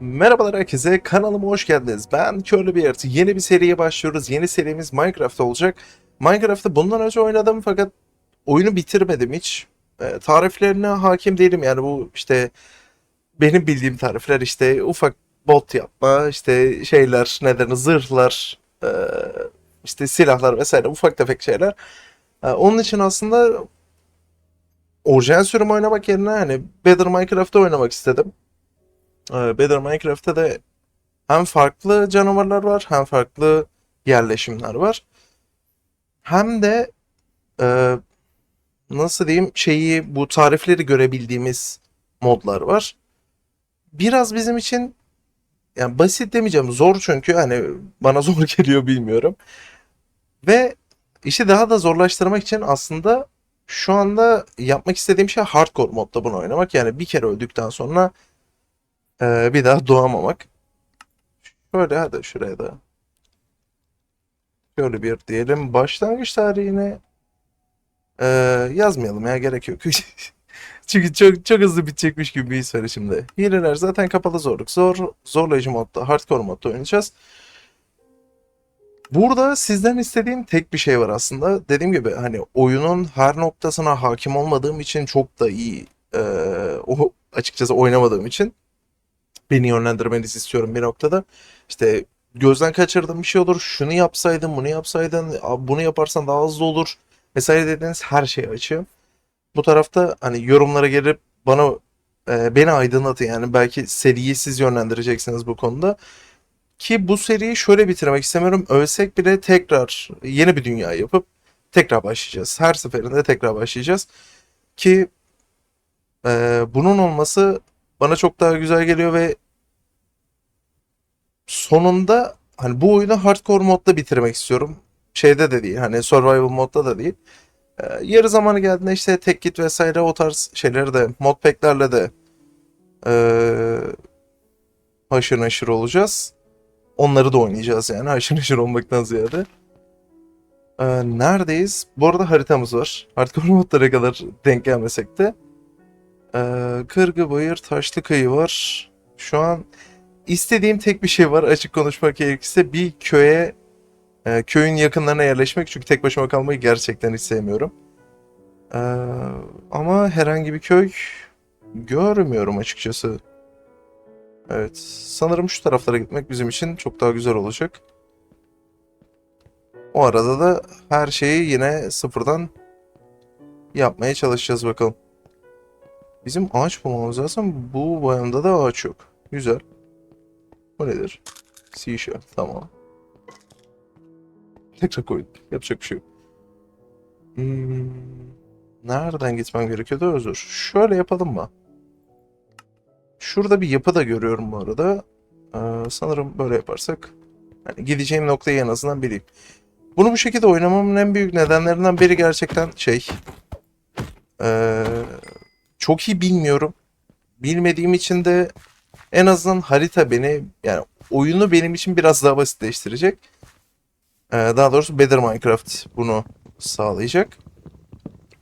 Merhabalar herkese, kanalıma hoş geldiniz. Ben Körlü bir Yaratıcı. Yeni bir seriye başlıyoruz. Yeni serimiz Minecraft olacak. Minecraft'ı bundan önce oynadım fakat oyunu bitirmedim hiç. E, tariflerine hakim değilim yani bu işte benim bildiğim tarifler işte ufak bot yapma, işte şeyler, neden zırhlar, e, işte silahlar vesaire ufak tefek şeyler. E, onun için aslında orijinal sürüm oynamak yerine hani Better Minecraft'ta oynamak istedim. Ee, Better Minecraft'ta da hem farklı canavarlar var hem farklı yerleşimler var. Hem de e, nasıl diyeyim şeyi bu tarifleri görebildiğimiz modlar var. Biraz bizim için yani basit demeyeceğim zor çünkü hani bana zor geliyor bilmiyorum. Ve işi daha da zorlaştırmak için aslında şu anda yapmak istediğim şey hardcore modda bunu oynamak. Yani bir kere öldükten sonra ee, bir daha doğamamak. Şöyle hadi şuraya da. Şöyle bir diyelim. Başlangıç tarihini ee, yazmayalım ya gerek yok. Çünkü çok çok hızlı bitecekmiş gibi bir var şimdi. Hileler zaten kapalı zorluk. Zor, zorlayıcı modda, hardcore modda oynayacağız. Burada sizden istediğim tek bir şey var aslında. Dediğim gibi hani oyunun her noktasına hakim olmadığım için çok da iyi ee, o açıkçası oynamadığım için beni yönlendirmenizi istiyorum bir noktada. İşte gözden kaçırdığım bir şey olur. Şunu yapsaydın, bunu yapsaydın, "Abi bunu yaparsan daha hızlı olur. Vesaire dediğiniz her şeyi açığım. Bu tarafta hani yorumlara gelip bana e, beni aydınlatın yani belki seriyi siz yönlendireceksiniz bu konuda. Ki bu seriyi şöyle bitirmek istemiyorum. Ölsek bile tekrar yeni bir dünya yapıp tekrar başlayacağız. Her seferinde tekrar başlayacağız. Ki e, bunun olması bana çok daha güzel geliyor ve sonunda hani bu oyunu hardcore modda bitirmek istiyorum. Şeyde de değil hani survival modda da değil. Ee, yarı zamanı geldiğinde işte tek git vesaire o tarz şeyleri de modpack'lerle de ee, haşır neşir olacağız. Onları da oynayacağız yani haşır neşir olmaktan ziyade. Ee, neredeyiz? Bu arada haritamız var. Hardcore modlara kadar denk gelmesek de. Ee, Kırgı Bayır, Taşlı Kayı var. Şu an istediğim tek bir şey var açık konuşmak gerekirse bir köye e, köyün yakınlarına yerleşmek çünkü tek başıma kalmayı gerçekten hiç sevmiyorum. Ee, ama herhangi bir köy görmüyorum açıkçası. Evet, sanırım şu taraflara gitmek bizim için çok daha güzel olacak. O arada da her şeyi yine sıfırdan yapmaya çalışacağız bakalım. Bizim ağaç bulmamız lazım. Bu bayanda da ağaç yok. Güzel. Bu nedir? Seashell. Tamam. Tekrar koydum. Yapacak bir şey yok. Hmm, nereden gitmem gerekiyordu? Özür. Şöyle yapalım mı? Şurada bir yapı da görüyorum bu arada. Ee, sanırım böyle yaparsak yani gideceğim noktayı en azından bileyim. Bunu bu şekilde oynamamın en büyük nedenlerinden biri gerçekten şey ee, çok iyi bilmiyorum. Bilmediğim için de en azından harita beni yani oyunu benim için biraz daha basitleştirecek. Ee, daha doğrusu Better Minecraft bunu sağlayacak.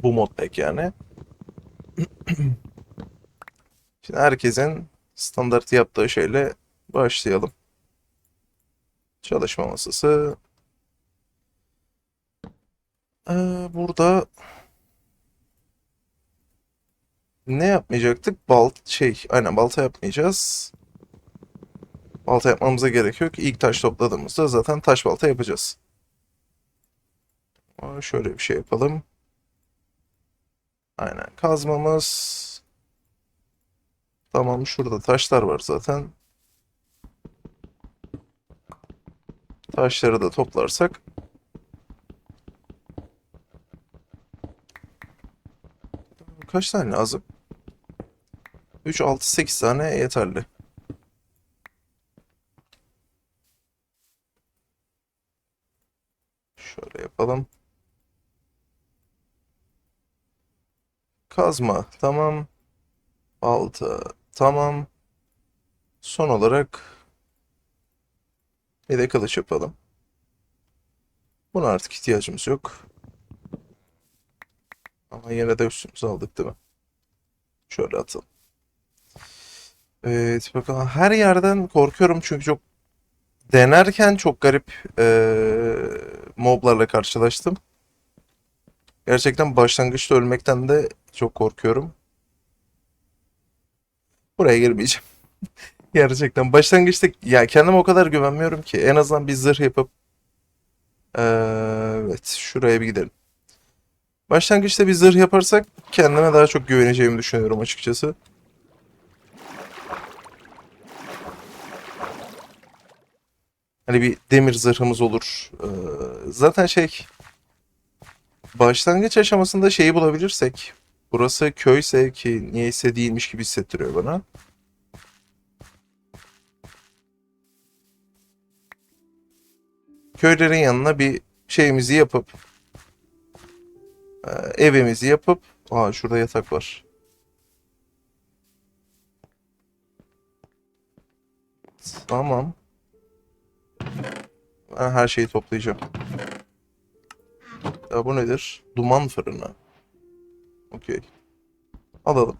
Bu modpack yani. Şimdi herkesin standart yaptığı şeyle başlayalım. Çalışma masası. Ee, burada ne yapmayacaktık? Balt şey, aynen balta yapmayacağız. Balta yapmamıza gerek yok. İlk taş topladığımızda zaten taş balta yapacağız. Şöyle bir şey yapalım. Aynen kazmamız. Tamam şurada taşlar var zaten. Taşları da toplarsak kaç tane lazım? 3, 6, 8 tane yeterli. Şöyle yapalım. Kazma tamam. Balta tamam. Son olarak bir de kılıç yapalım. Buna artık ihtiyacımız yok. Ama yine de üstümüze aldık değil mi? Şöyle atalım. Evet bakalım. Her yerden korkuyorum çünkü çok denerken çok garip eee, moblarla karşılaştım. Gerçekten başlangıçta ölmekten de çok korkuyorum. Buraya girmeyeceğim. Gerçekten başlangıçta ya kendime o kadar güvenmiyorum ki. En azından bir zırh yapıp eee, evet şuraya bir gidelim. Başlangıçta bir zırh yaparsak kendime daha çok güveneceğimi düşünüyorum açıkçası. Hani bir demir zırhımız olur. Ee, zaten şey başlangıç aşamasında şeyi bulabilirsek burası köyse ki niyeyse değilmiş gibi hissettiriyor bana. Köylerin yanına bir şeyimizi yapıp e, evimizi yapıp aa şurada yatak var. Tamam. Ben her şeyi toplayacağım. Ya bu nedir? Duman fırını. Okey. Alalım.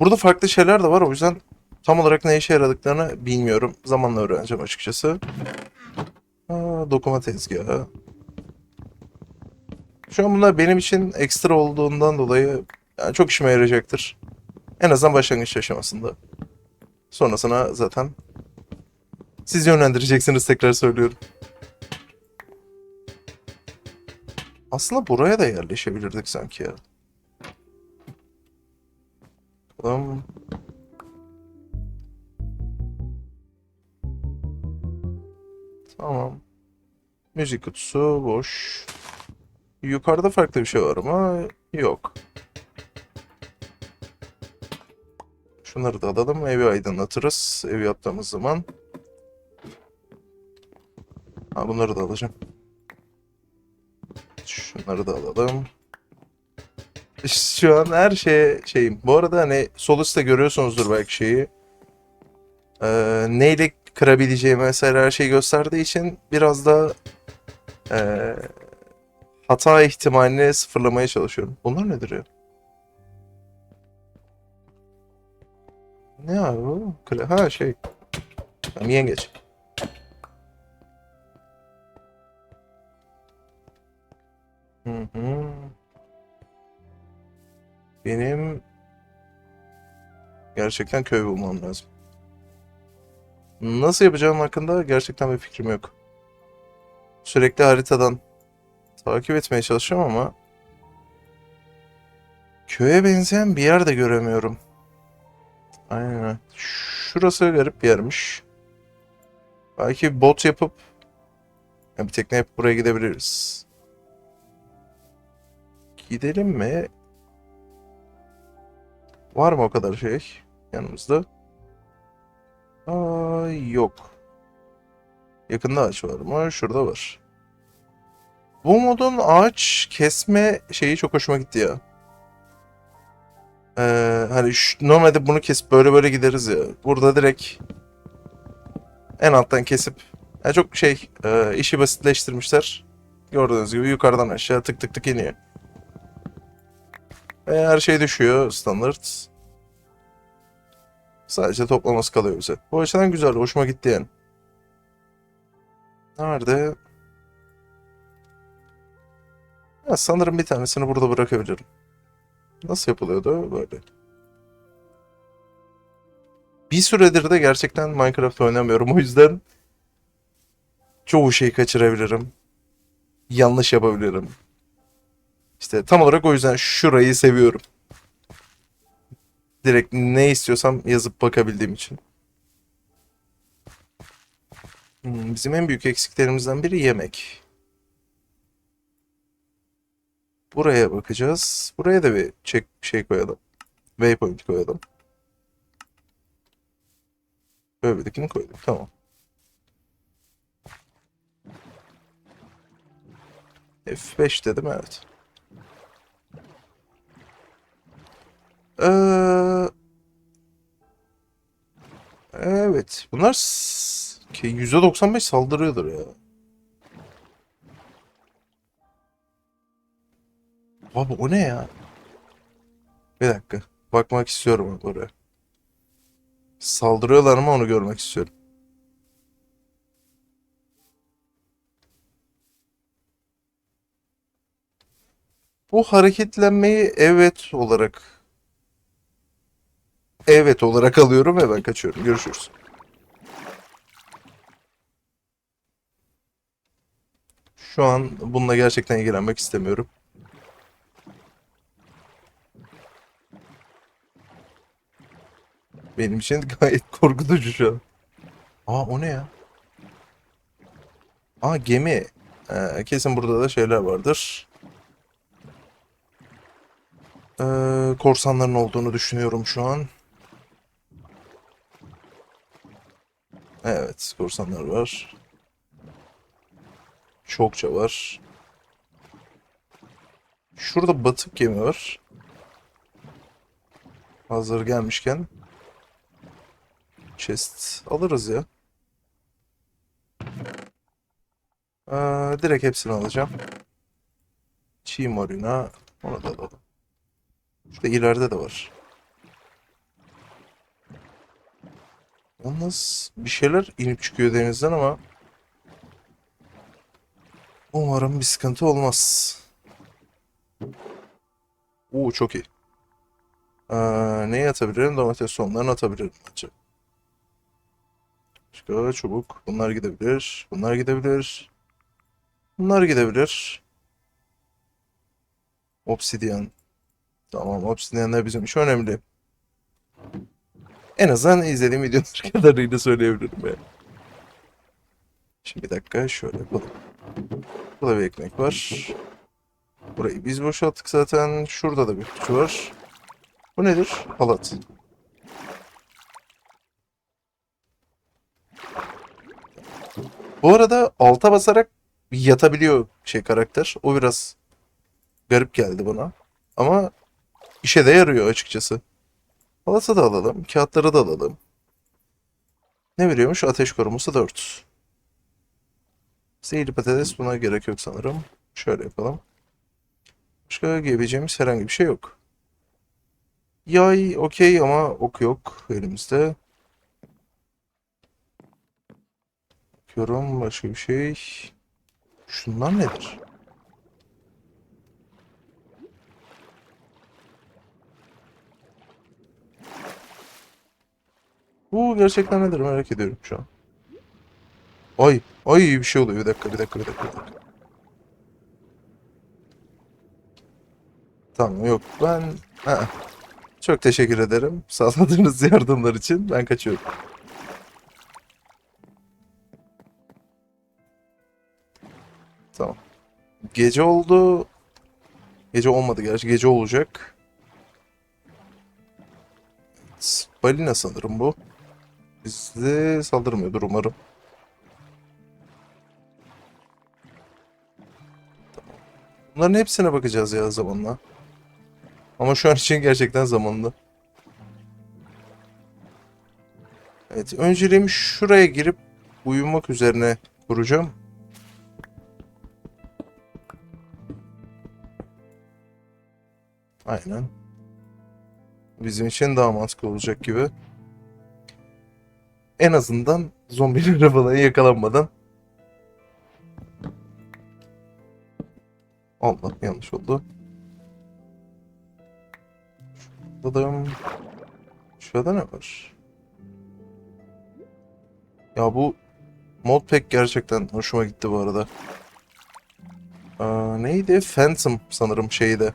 Burada farklı şeyler de var o yüzden tam olarak ne işe yaradıklarını bilmiyorum. Zamanla öğreneceğim açıkçası. Aa, dokuma tezgahı. Şu an bunlar benim için ekstra olduğundan dolayı yani çok işime yarayacaktır. En azından başlangıç aşamasında. Sonrasına zaten siz yönlendireceksiniz tekrar söylüyorum. Aslında buraya da yerleşebilirdik sanki ya. Bakalım. Tamam. Müzik kutusu boş. Yukarıda farklı bir şey var ama yok. Şunları da alalım. Evi aydınlatırız. Evi yaptığımız zaman. Ha, bunları da alacağım. Şunları da alalım. Şu an her şeye şeyim. Bu arada hani sol üstte görüyorsunuzdur belki şeyi. Ee, neyle kırabileceğimi vesaire her şeyi gösterdiği için biraz da ee, hata ihtimalini sıfırlamaya çalışıyorum. Bunlar nedir ya? Ne abi bu? Ha şey. Tamam, yengeç. Benim gerçekten köy bulmam lazım. Nasıl yapacağım hakkında gerçekten bir fikrim yok. Sürekli haritadan takip etmeye çalışıyorum ama köye benzeyen bir yer de göremiyorum. Aynen. Şurası garip bir yermiş. Belki bot yapıp ya bir tekne yapıp buraya gidebiliriz. Gidelim mi? Var mı o kadar şey yanımızda? Aa, yok. Yakında ağaç var mı? Şurada var. Bu modun ağaç kesme şeyi çok hoşuma gitti ya. Ee, hani şu- normalde bunu kesip böyle böyle gideriz ya. Burada direkt en alttan kesip yani çok şey e, işi basitleştirmişler. Gördüğünüz gibi yukarıdan aşağı tık tık tık iniyor. Ve her şey düşüyor standart. Sadece toplaması kalıyor bize. Bu açıdan güzel, hoşuma gitti yani. Nerede? Ya sanırım bir tanesini burada bırakabilirim. Nasıl yapılıyordu böyle? Bir süredir de gerçekten Minecraft oynamıyorum o yüzden çoğu şeyi kaçırabilirim. Yanlış yapabilirim. İşte tam olarak o yüzden şurayı seviyorum. Direkt ne istiyorsam yazıp bakabildiğim için. Hmm, bizim en büyük eksiklerimizden biri yemek. Buraya bakacağız. Buraya da bir check şey koyalım. Waypoint koyalım. Böyledekini koyduk. Tamam. F5 dedim evet. Ee, evet. Bunlar s- ki %95 saldırıyordur ya. Abi o ne ya? Bir dakika. Bakmak istiyorum oraya. Saldırıyorlar mı onu görmek istiyorum. Bu hareketlenmeyi evet olarak evet olarak alıyorum ve ben kaçıyorum. Görüşürüz. Şu an bununla gerçekten ilgilenmek istemiyorum. Benim için gayet korkutucu şu an. Aa o ne ya? Aa gemi. Ee, kesin burada da şeyler vardır. Ee, korsanların olduğunu düşünüyorum şu an. Evet, korsanlar var. Çokça var. Şurada batık gemi var. Hazır gelmişken chest alırız ya. Ee, direkt hepsini alacağım. Çiğ morina onu da alalım. Şurada ileride de var. Yalnız bir şeyler inip çıkıyor denizden ama umarım bir sıkıntı olmaz. Oo çok iyi. Ee, neyi atabilirim? Domates soğanlarını atabilirim bence. Başka çubuk. Bunlar gidebilir. Bunlar gidebilir. Bunlar gidebilir. Obsidian. Tamam, obsidyenler bizim için önemli. En azından izlediğim videolar kadarıyla söyleyebilirim yani. Şimdi bir dakika şöyle yapalım. Burada bir ekmek var. Burayı biz boşalttık zaten. Şurada da bir kutu var. Bu nedir? Halat. Bu arada alta basarak yatabiliyor şey karakter. O biraz garip geldi bana. Ama işe de yarıyor açıkçası. Halatı da alalım. Kağıtları da alalım. Ne veriyormuş? Ateş koruması 4. Zehirli patates buna gerek yok sanırım. Şöyle yapalım. Başka giyebileceğimiz herhangi bir şey yok. Yay okey ama ok yok elimizde. Bakıyorum başka bir şey. Şunlar nedir? Bu gerçekten nedir merak ediyorum şu an. Ay, ay bir şey oluyor. Bir dakika, bir dakika, bir dakika. Bir dakika. Tamam yok ben... Aa, çok teşekkür ederim sağladığınız yardımlar için. Ben kaçıyorum. Tamam. Gece oldu. Gece olmadı gerçi. Gece olacak. Balina sanırım bu. Bize saldırmıyordur umarım. Bunların hepsine bakacağız ya zamanla. Ama şu an için gerçekten zamanlı. Evet, önceliğimi şuraya girip uyumak üzerine kuracağım. Aynen. Bizim için daha mantıklı olacak gibi. En azından zombilere falan yakalanmadan. Allah yanlış oldu. Şurada da... Şurada ne var? Ya bu modpack gerçekten hoşuma gitti bu arada. Aa, neydi? Phantom sanırım şeydi.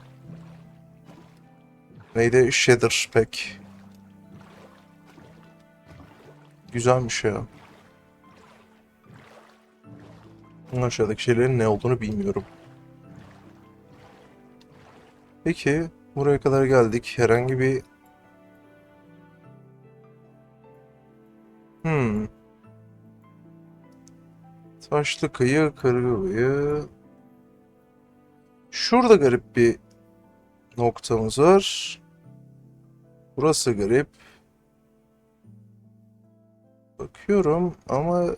Neydi? Shader Pack. Güzelmiş ya. Aşağıdaki şeylerin ne olduğunu bilmiyorum. Peki, buraya kadar geldik. Herhangi bir... Hmm. Taşlı kıyı, Kırgıbayı. Şurada garip bir noktamız var. Burası garip. Bakıyorum ama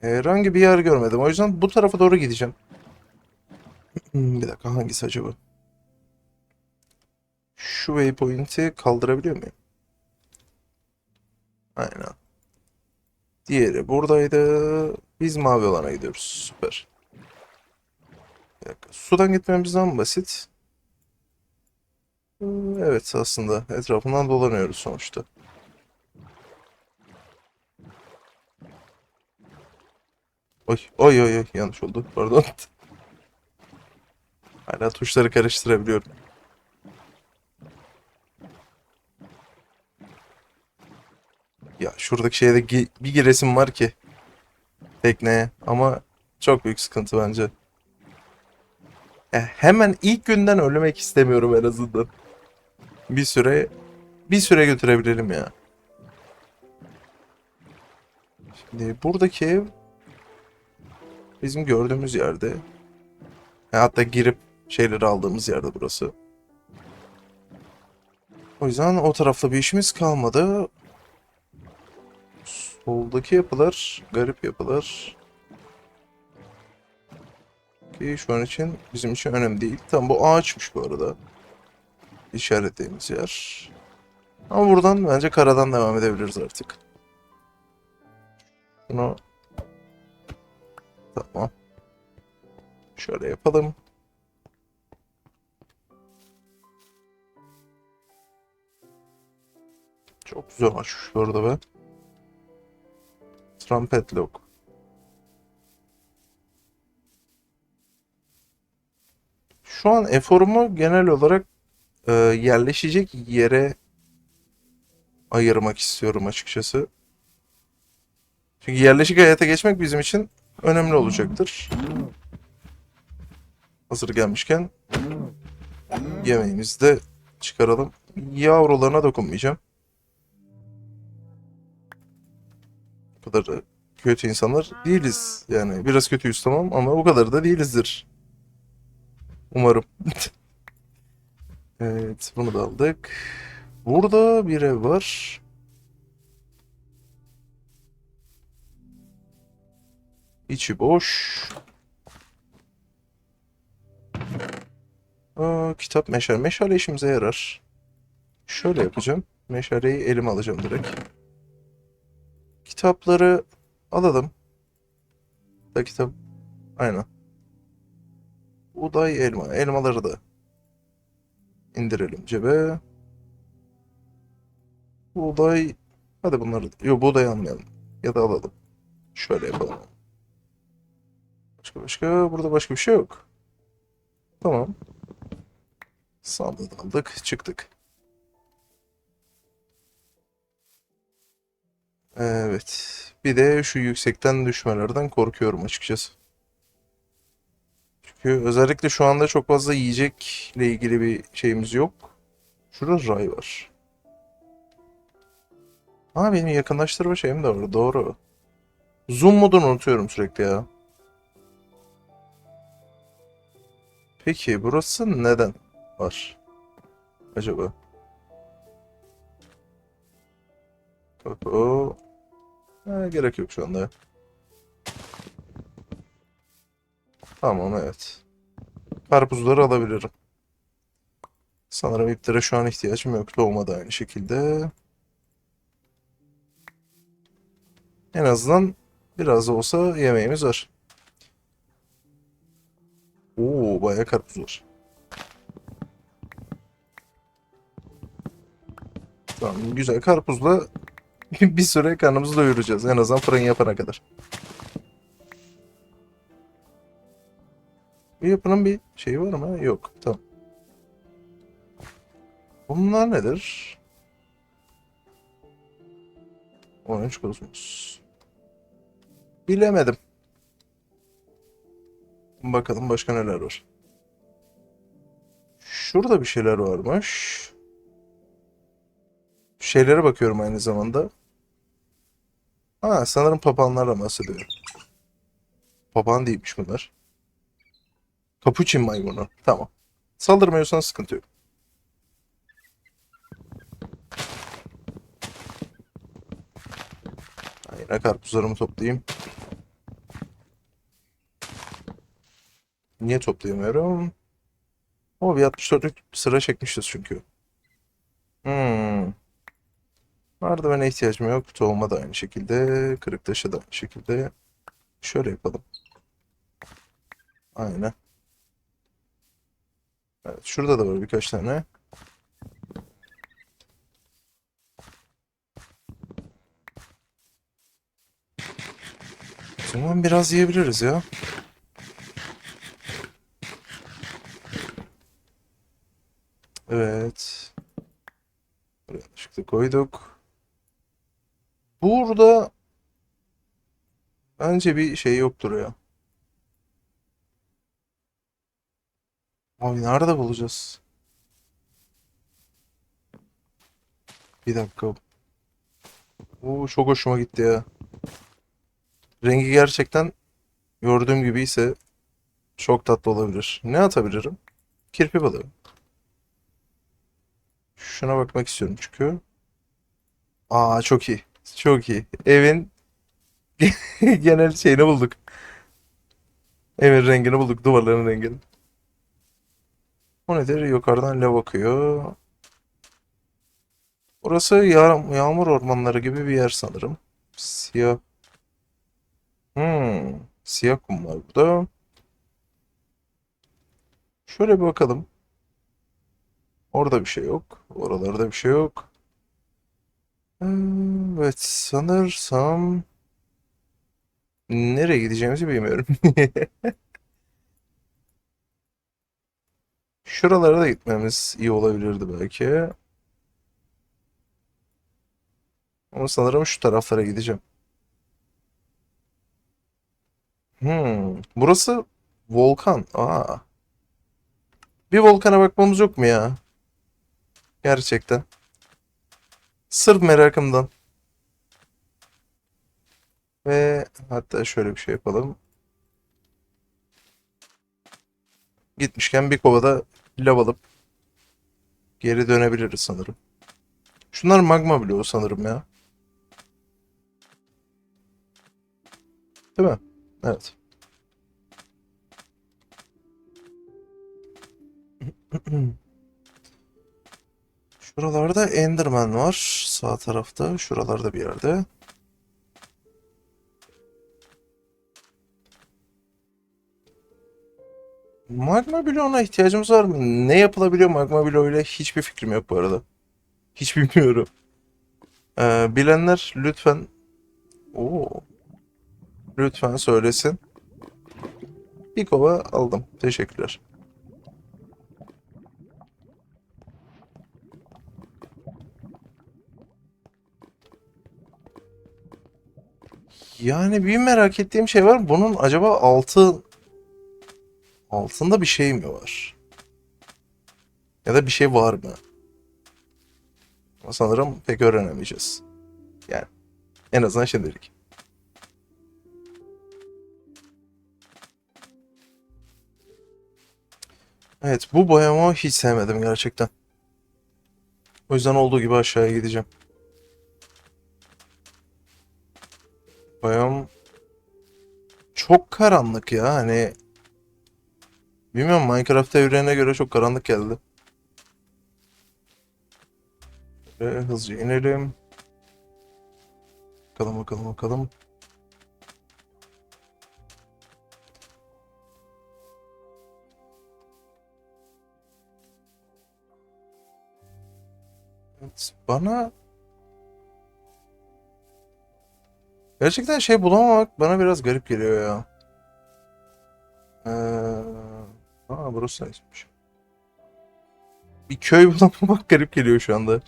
herhangi bir yer görmedim. O yüzden bu tarafa doğru gideceğim. Bir dakika hangisi acaba? Şu waypoint'i kaldırabiliyor muyum? Aynen. Diğeri buradaydı. Biz mavi olana gidiyoruz. Süper. Bir dakika. Sudan gitmemiz daha basit? Ee, Evet aslında etrafından dolanıyoruz sonuçta. Oy oy oy yanlış oldu pardon. Hala tuşları karıştırabiliyorum. Ya şuradaki şeyde bir giresim var ki tekneye ama çok büyük sıkıntı bence. Ya hemen ilk günden ölmek istemiyorum en azından. Bir süre bir süre götürebilelim ya. Şimdi buradaki ev bizim gördüğümüz yerde. Ha, Hatta girip şeyleri aldığımız yerde burası. O yüzden o tarafta bir işimiz kalmadı. Soldaki yapılar garip yapılar. Ki şu an için bizim için önemli değil. Tam bu ağaçmış bu arada. İşaretlediğimiz yer. Ama buradan bence karadan devam edebiliriz artık. Bunu tamam. Şöyle yapalım. Çok güzel açmış bu arada be. Trumpet lock. Şu an eforumu genel olarak e, yerleşecek yere ayırmak istiyorum açıkçası. Çünkü yerleşik hayata geçmek bizim için önemli olacaktır. Hazır gelmişken yemeğimizi de çıkaralım. Yavrularına dokunmayacağım. O kadar da kötü insanlar değiliz. Yani biraz kötüyüz tamam ama o kadar da değilizdir. Umarım. Evet, bunu da aldık. Burada bir ev var. İçi boş. Aa, kitap meşale. Meşale işimize yarar. Şöyle yapacağım. Meşaleyi elime alacağım direkt. Kitapları alalım. Da kitap. Aynen. Buğday elma. Elmaları da indirelim cebe. Buğday. Hadi bunları. Yok buğday almayalım. Ya da alalım. Şöyle yapalım. Başka başka. Burada başka bir şey yok. Tamam. Sandığı aldık. Çıktık. Evet. Bir de şu yüksekten düşmelerden korkuyorum açıkçası. Çünkü özellikle şu anda çok fazla yiyecekle ilgili bir şeyimiz yok. Şurada ray var. Aa benim yakınlaştırma şeyim de var. Doğru. Zoom modunu unutuyorum sürekli ya. Peki burası neden var? Acaba? O. Ha, gerek yok şu anda. Tamam evet. Karpuzları alabilirim. Sanırım iplere şu an ihtiyacım yok. Doğuma da aynı şekilde. En azından biraz da olsa yemeğimiz var. Oo bayağı karpuz var. Tamam güzel karpuzla bir süre karnımızı doyuracağız. En azından fırın yapana kadar. Bu yapının bir şeyi var mı? Yok. Tamam. Bunlar nedir? 13 kozmos. Bilemedim. Bakalım başka neler var. Şurada bir şeyler varmış. Şeylere bakıyorum aynı zamanda. Ha sanırım papağanlarla bahsediyor. Papağan değilmiş bunlar. Kapuçin maymunu. Tamam. Saldırmıyorsan sıkıntı yok. Ha, Yine karpuzlarımı toplayayım. Niye toplayamıyorum? O bir 64'lük sıra çekmişiz çünkü. Hmm. Merdivene ihtiyacım yok. Tohuma da aynı şekilde. Kırık taşı da aynı şekilde. Şöyle yapalım. Aynen. Evet, şurada da var birkaç tane. O zaman biraz yiyebiliriz ya. Evet. Buraya yanlışlıkla koyduk. Burada bence bir şey yoktur ya. Abi nerede bulacağız? Bir dakika. Oo, çok hoşuma gitti ya. Rengi gerçekten gördüğüm gibi ise çok tatlı olabilir. Ne atabilirim? Kirpi balığı. Şuna bakmak istiyorum çünkü. Aa çok iyi. Çok iyi. Evin genel şeyini bulduk. Evin rengini bulduk. Duvarların rengini. O nedir? Yukarıdan lav akıyor. Burası yağ- yağmur ormanları gibi bir yer sanırım. Siyah. Hmm. Siyah kum var burada. Şöyle bir bakalım. Orada bir şey yok. Oralarda bir şey yok. Evet, sanırsam nereye gideceğimizi bilmiyorum. Şuralara da gitmemiz iyi olabilirdi belki. Ama sanırım şu taraflara gideceğim. Hmm, burası volkan. Aa. Bir volkana bakmamız yok mu ya? Gerçekten. Sırf merakımdan. Ve hatta şöyle bir şey yapalım. Gitmişken bir kovada lav alıp geri dönebiliriz sanırım. Şunlar magma bloğu sanırım ya. Değil mi? Evet. Şuralarda Enderman var. Sağ tarafta. Şuralarda bir yerde. Magma bloğuna ihtiyacımız var mı? Ne yapılabiliyor magma bloğuyla hiçbir fikrim yok bu arada. Hiç bilmiyorum. Ee, bilenler lütfen Oo. Lütfen söylesin. Bir kova aldım. Teşekkürler. Yani bir merak ettiğim şey var. Bunun acaba altı altında bir şey mi var? Ya da bir şey var mı? Ama sanırım pek öğrenemeyeceğiz. Yani en azından şimdilik. Evet bu boyamı hiç sevmedim gerçekten. O yüzden olduğu gibi aşağıya gideceğim. Boyam çok karanlık ya hani bilmiyorum Minecraft evrenine göre çok karanlık geldi. Ve hızlıca inelim. Bakalım bakalım bakalım. Evet, bana gerçekten şey bulamamak bana biraz garip geliyor ya. Ee, aa burası neymiş? Bir köy bulamamak garip geliyor şu anda.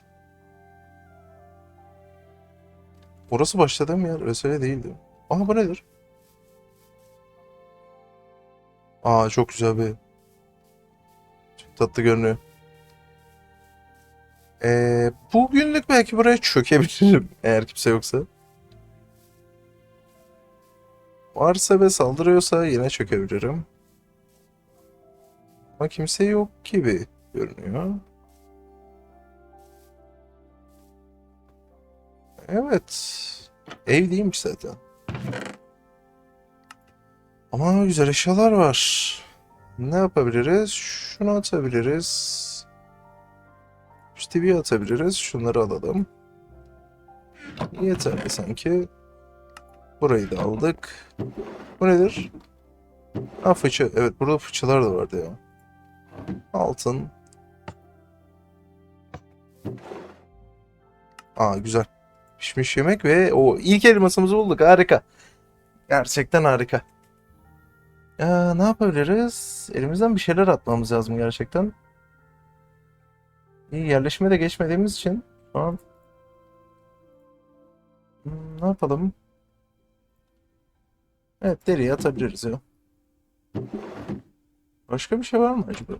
Orası başladığım yer vesaire değildi. Aa bu nedir? Aa çok güzel bir çok tatlı görünüyor. Ee, bugünlük belki buraya çökebilirim eğer kimse yoksa. Varsa ve saldırıyorsa yine çökebilirim. Ama kimse yok gibi görünüyor. Evet. Ev değilmiş zaten. Ama güzel eşyalar var. Ne yapabiliriz? Şunu atabiliriz. İşte bir atabiliriz. Şunları alalım. yeterli sanki. Burayı da aldık. Bu nedir? Ha fıçı. Evet burada fıçılar da vardı ya. Altın. Aa güzel. Pişmiş yemek ve o ilk elmasımızı bulduk. Harika. Gerçekten harika. Ya, ne yapabiliriz? Elimizden bir şeyler atmamız lazım gerçekten. İyi yerleşime de geçmediğimiz için şu an Hmm, ne yapalım? Evet deriye atabiliriz ya. Başka bir şey var mı acaba?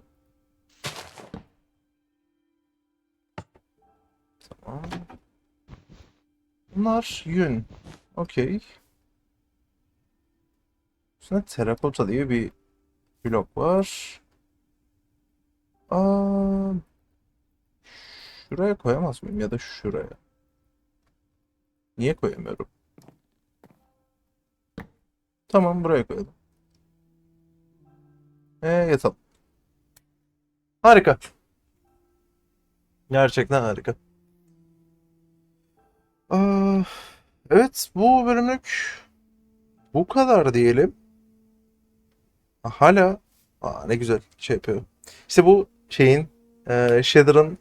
Tamam. Bunlar yün. Okey. Üstüne terakota diye bir blok var. Aa, şuraya koyamaz mıyım ya da şuraya? Niye koyamıyorum? Tamam buraya koyalım. Ee, yatalım. Harika. Gerçekten harika. Aa, evet bu bölümlük bu kadar diyelim. Ha, Hala Aa, ne güzel şey yapıyor. İşte bu şeyin e, Shader'ın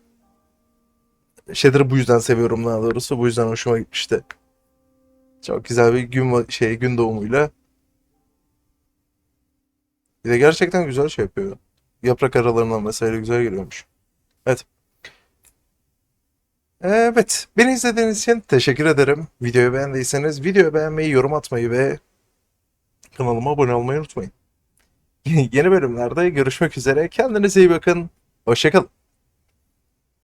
Shader'ı bu yüzden seviyorum daha doğrusu. Bu yüzden hoşuma gitmişti. Çok güzel bir gün şey gün doğumuyla. Bir de gerçekten güzel şey yapıyor. Yaprak aralarından mesela güzel geliyormuş. Evet. Evet. Beni izlediğiniz için teşekkür ederim. Videoyu beğendiyseniz videoyu beğenmeyi, yorum atmayı ve kanalıma abone olmayı unutmayın. Yeni bölümlerde görüşmek üzere. Kendinize iyi bakın. Hoşçakalın.